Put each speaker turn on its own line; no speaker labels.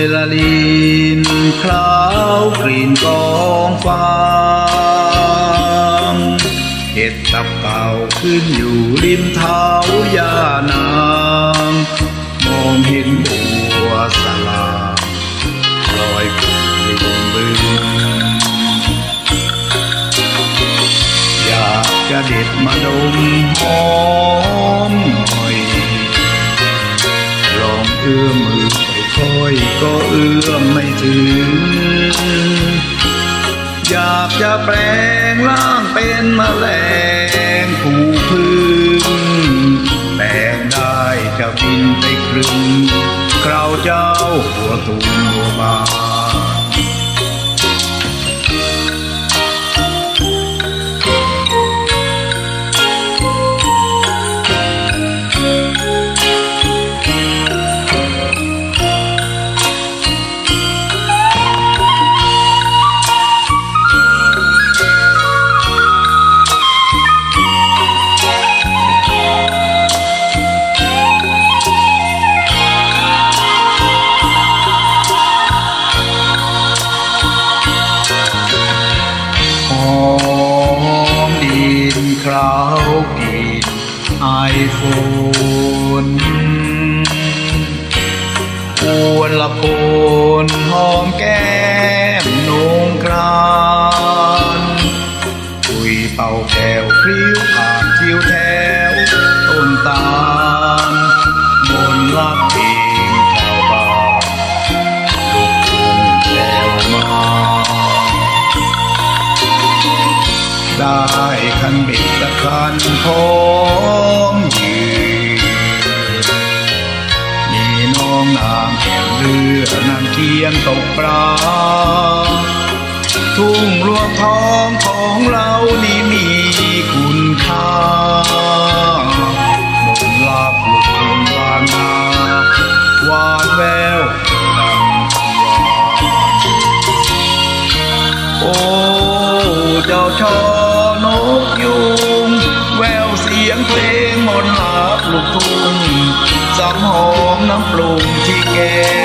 ยละลินคล้าวกลิ่นกองฟางเห็ดตับเก่าขึ้นอยู่ริมเท้าย่านางมองเห็นบัวสลาลอยกลิ่นบึงอยากจะเด็ดมาดมหอมหน่อยลองเอื้อมือ อยก็เอื้อมไม่ถึง อยากจะแปลงร่างเป็นแมลงผู้พึ่งแปลงได้จะบินไปครึ่งคราวเจ้าหัวตูมหัวบา รากลินไอโฟนปวนละปนหอมแก้มนงกรานคุยเป่าแก้วพริ้วผ่านทิวแถวต้นตาลมนลักเได้คันบ็ดตะคันพร้อมยืนมีน้องนางแข่งเรือนางเคียงตกปลา ทุ่งรวงทองของเรานี่มีคุณค่ามนต์ลาบลูกทุ่งบานนาหวานแววดังวานโอ้เจ้าชอ ลูกทุ่งสำหอมน้ำปรุงที่แก้